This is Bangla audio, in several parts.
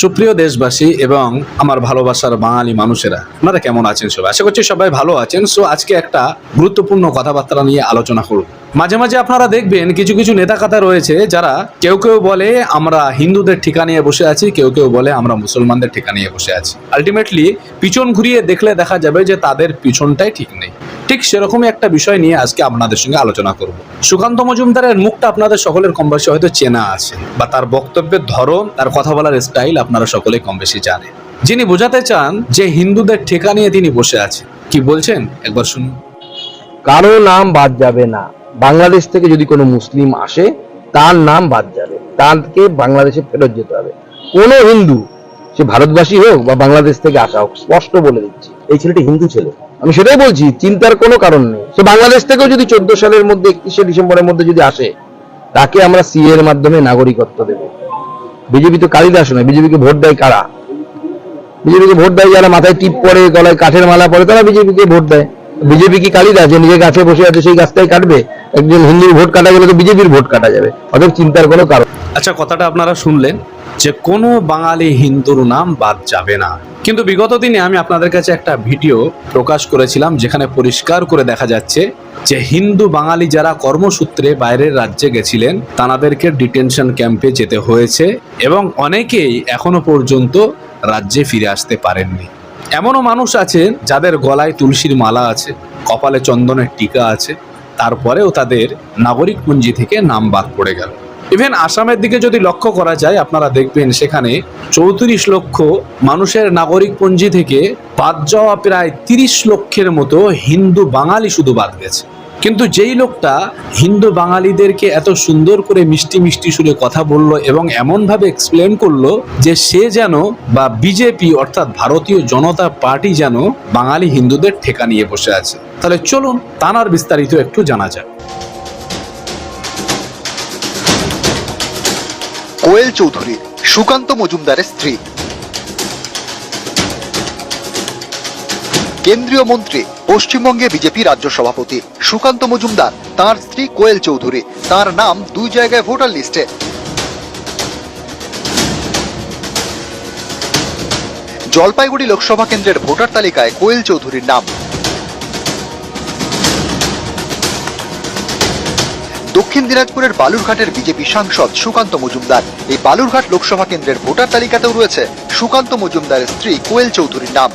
সুপ্রিয় দেশবাসী এবং আমার ভালোবাসার বাঙালি মানুষেরা, আপনারা কেমন আছেন সবাই? আশা করছি সবাই ভালো আছেন। সো আজকে একটা গুরুত্বপূর্ণ কথাবার্তা নিয়ে আলোচনা করব। মাঝে মাঝে আপনারা দেখবেন কিছু কিছু নেতা কথা রয়েছে যারা কেউ কেউ বলে আমরা হিন্দুদের ঠিকা নিয়ে বসে আছি, কেউ কেউ বলে আমরা মুসলমানদের ঠিকা নিয়ে বসে আছি। আলটিমেটলি পিছন ঘুরিয়ে দেখলে দেখা যাবে যে তাদের পিছনটাই ঠিক নেই। ঠিক সেরকমই একটা বিষয় নিয়ে আজকে আপনাদের সঙ্গে আলোচনা করব। সুকান্ত মজুমদারের মুখটা আপনাদের সকলের কম বেশি হয়তো চেনা আছে বা তার বক্তব্যের ধরন, তার কথা বলার স্টাইল আপনারা সকলে কম বেশি জানেন। যিনি বোঝাতে চান যে হিন্দুদের ঠেকা নিয়ে তিনি বসে আছেন, কি বলছেন? একবার শুনুন। কারও নাম বাদ যাবে না। বাংলাদেশ থেকে যদি কোনো মুসলিম আসে, তার নাম বাদ যাবে। তাকে বাংলাদেশে ফেরত যেতে হবে। কোনো হিন্দু, সে ভারতবাসী হোক বা বাংলাদেশ থেকে আসা হোক, স্পষ্ট বলে দিচ্ছি, এই ছেলেটি হিন্দু ছেলে। আমি সেটাই বলছি, চিন্তার কোনো কারণ নেই। সে বাংলাদেশ থেকেও যদি চোদ্দ সালের মধ্যে একত্রিশে ডিসেম্বরের মধ্যে যদি আসে, তাকে আমরা সি এর মাধ্যমে নাগরিকত্ব দেব। বিজেপি তো কালিদাস নয় বিজেপিকে ভোট দেয় কারা? বিজেপিকে ভোট দেয় যারা মাথায় টিপ পরে, গলায় কাঠের মালা পরে, তারা বিজেপিকে ভোট দেয়। বিজেপি কি কালিদাস, যে নিজে গাছে বসে আছে সেই গাছটাই কাটবে? একজন হিন্দুর ভোট কাটা গেলে তো বিজেপির ভোট কাটা যাবে। অতএব চিন্তার কোনো কারণ আচ্ছা কথাটা আপনারা শুনলেন যে কোনো বাঙালি হিন্দুর নাম বাদ যাবে না। কিন্তু বিগত দিনে আমি আপনাদের কাছে একটা ভিডিও প্রকাশ করেছিলাম যেখানে পরিষ্কার করে দেখা যাচ্ছে যে হিন্দু বাঙালি যারা কর্মসূত্রে বাইরের রাজ্যে গেছিলেন তাদেরকে ডিটেনশন ক্যাম্পে যেতে হয়েছে এবং অনেকেই এখনও পর্যন্ত রাজ্যে ফিরে আসতে পারেননি। এমনও মানুষ আছেন যাদের গলায় তুলসীর মালা আছে, কপালে চন্দনের টিকা আছে, তারপরেও তাদের নাগরিক পুঞ্জি থেকে নাম বাদ পড়ে গেল। ইভেন আসামের দিকে যদি লক্ষ্য করা যায়, আপনারা দেখবেন সেখানে চৌত্রিশ লক্ষ মানুষের নাগরিক পঞ্জি থেকে বাদ যাওয়া প্রায় তিরিশ লক্ষের মতো হিন্দু বাঙালি শুধু বাদ গেছে। কিন্তু যেই লোকটা হিন্দু বাঙালিদেরকে এত সুন্দর করে মিষ্টি মিষ্টি সুরে কথা বলল এবং এমনভাবে এক্সপ্লেন করল যে সে যেন বা বিজেপি অর্থাৎ ভারতীয় জনতা পার্টি যেন বাঙালি হিন্দুদের ঠেকা নিয়ে বসে আছে। তাহলে চলুন তানার বিস্তারিত একটু জানা যাক। কোয়েল চৌধুরী, সুকান্ত মজুমদারের স্ত্রী। কেন্দ্রীয় মন্ত্রী, পশ্চিমবঙ্গে বিজেপি রাজ্য সভাপতি, সুকান্ত মজুমদার, তার স্ত্রী কোয়েল চৌধুরী, তার নাম দুই জায়গায় ভোটার লিস্টে। জলপাইগুড়ি লোকসভা কেন্দ্রের ভোটার তালিকায় কোয়েল চৌধুরীর নাম। দক্ষিণ দিনাজপুরের বালুরঘাটের বিজেপি সাংসদ সুকান্ত মজুমদার। এই বালুরঘাট লোকসভা কেন্দ্রের ভোটার তালিকাতেও রয়েছে সুকান্ত মজুমদারের স্ত্রী কোয়েল চৌধুরীর নাম।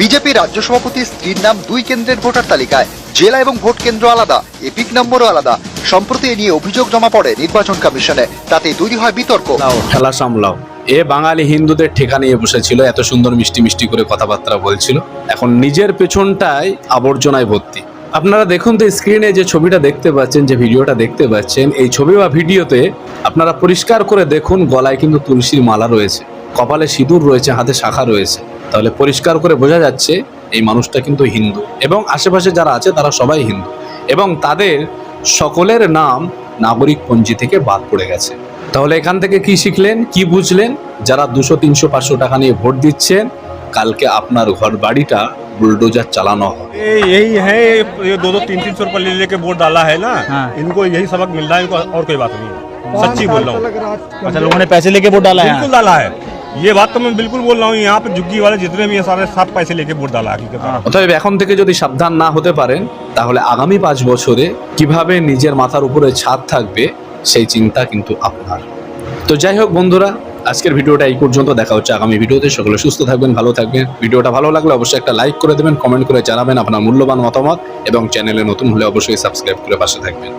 বিজেপি রাজ্য সভাপতির স্ত্রীর নাম দুই কেন্দ্রের ভোটার তালিকায়। জেলা এবং ভোট কেন্দ্র আলাদা, এপিক নম্বরও আলাদা। সম্প্রতি এ নিয়ে অভিযোগ জমা পড়ে নির্বাচন কমিশনে। তাতে তৈরি হয় বিতর্ক। খেলা সামলাও। এ বাঙালি হিন্দুদের ঠেকা নিয়ে বসেছিল, এত সুন্দর মিষ্টি মিষ্টি করে কথাবার্তা বলছিল। এখন নিজের পেছনটাই আবর্জনায় ভর্তি। আপনারা দেখুন তো স্ক্রিনে যে ছবিটা দেখতে পাচ্ছেন, যে ভিডিওটা দেখতে পাচ্ছেন, এই ছবি বা ভিডিওতে আপনারা পরিষ্কার করে দেখুন গলায় কিন্তু তুলসীর মালা রয়েছে, কপালে সিঁদুর রয়েছে, হাতে শাখা রয়েছে। তাহলে পরিষ্কার করে বোঝা যাচ্ছে এই মানুষটা কিন্তু হিন্দু এবং আশেপাশে যারা আছে তারা সবাই হিন্দু এবং তাদের সকলের নাম নাগরিক পঞ্জি থেকে বাদ পড়ে গেছে। তাহলে এখান থেকে কি শিখলেন, কি বুঝলেন? যারা দুশো, তিনশো, পাঁচশো টাকা নিয়ে ভোট দিচ্ছেন কালকে আপনার ঘর বাড়িটা বুলডোজার চালানো হবে ये यही है ये दो दो तीन तीन सौ रुपये ले लेके वोट डाला है ना हाँ। इनको यही सबक मिल रहा है इनको और कोई बात नहीं है सच्ची बोल रहा हूँ अच्छा लोगों ने पैसे लेके वोट डाला है बिल्कुल डाला है ये बात तो मैं बिल्कुल बोल रहा हूँ यहाँ पे झुग्गी वाले जितने भी हैं सारे सब पैसे लेके वोट डाला है हकीकत में। অতএব এখন থেকে যদি সাবধান না হতে পারেন তাহলে আগামী পাঁচ বছরে কিভাবে নিজের মাথার উপরে ছাদ থাকবে সেই চিন্তা কিন্তু আপনার তো যাই হোক বন্ধুরা আজকের ভিডিওটা এই পর্যন্ত, দেখা হচ্ছে আগামী ভিডিওতে। সকলে সুস্থ থাকবেন, ভালো থাকবেন। ভিডিওটা ভালো লাগলে অবশ্যই একটা লাইক করে দেবেন, কমেন্ট করে জানাবেন আপনার মূল্যবান মতামত এবং চ্যানেলে নতুন হলে অবশ্যই সাবস্ক্রাইব করে পাশে থাকবেন।